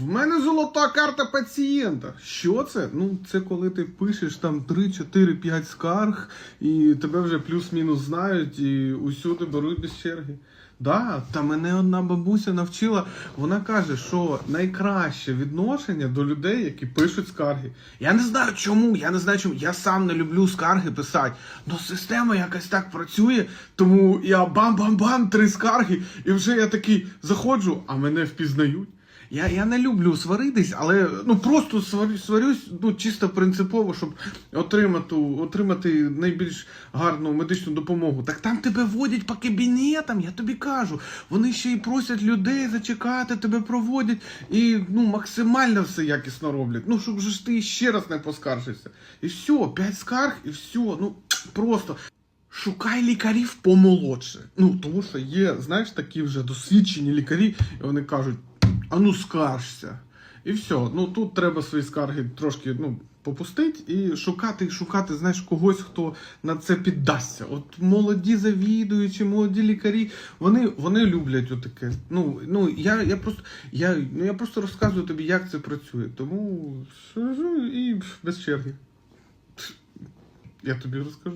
В мене золота карта пацієнта. Що це? Ну, це коли ти пишеш там 3, 4, 5 скарг, і тебе вже плюс-мінус знають, і усюди беруть без черги. Да, та мене одна бабуся навчила. Вона каже, що найкраще відношення до людей, які пишуть скарги. Я не знаю чому, я не знаю чому. Я сам не люблю скарги писати. але система якось так працює, тому я бам-бам-бам, три скарги, і вже я такий заходжу, а мене впізнають. Я, я не люблю сваритись, але ну просто сварю, сварюсь ну, чисто принципово, щоб отримати, отримати найбільш гарну медичну допомогу. Так там тебе водять по кабінетам, я тобі кажу. Вони ще й просять людей зачекати, тебе проводять і ну, максимально все якісно роблять. Ну, щоб ж ти ще раз не поскаржився. І все, п'ять скарг, і все. Ну просто. Шукай лікарів помолодше. Ну, тому що є, знаєш, такі вже досвідчені лікарі, і вони кажуть, а ну скаржся. І все. Ну тут треба свої скарги трошки ну, попустити і шукати, шукати, знаєш, когось, хто на це піддасться. От молоді завідуючі, молоді лікарі, вони, вони люблять отаке. Ну, ну я, я просто я, ну, я просто розказую тобі, як це працює. Тому і без черги. Я тобі розкажу.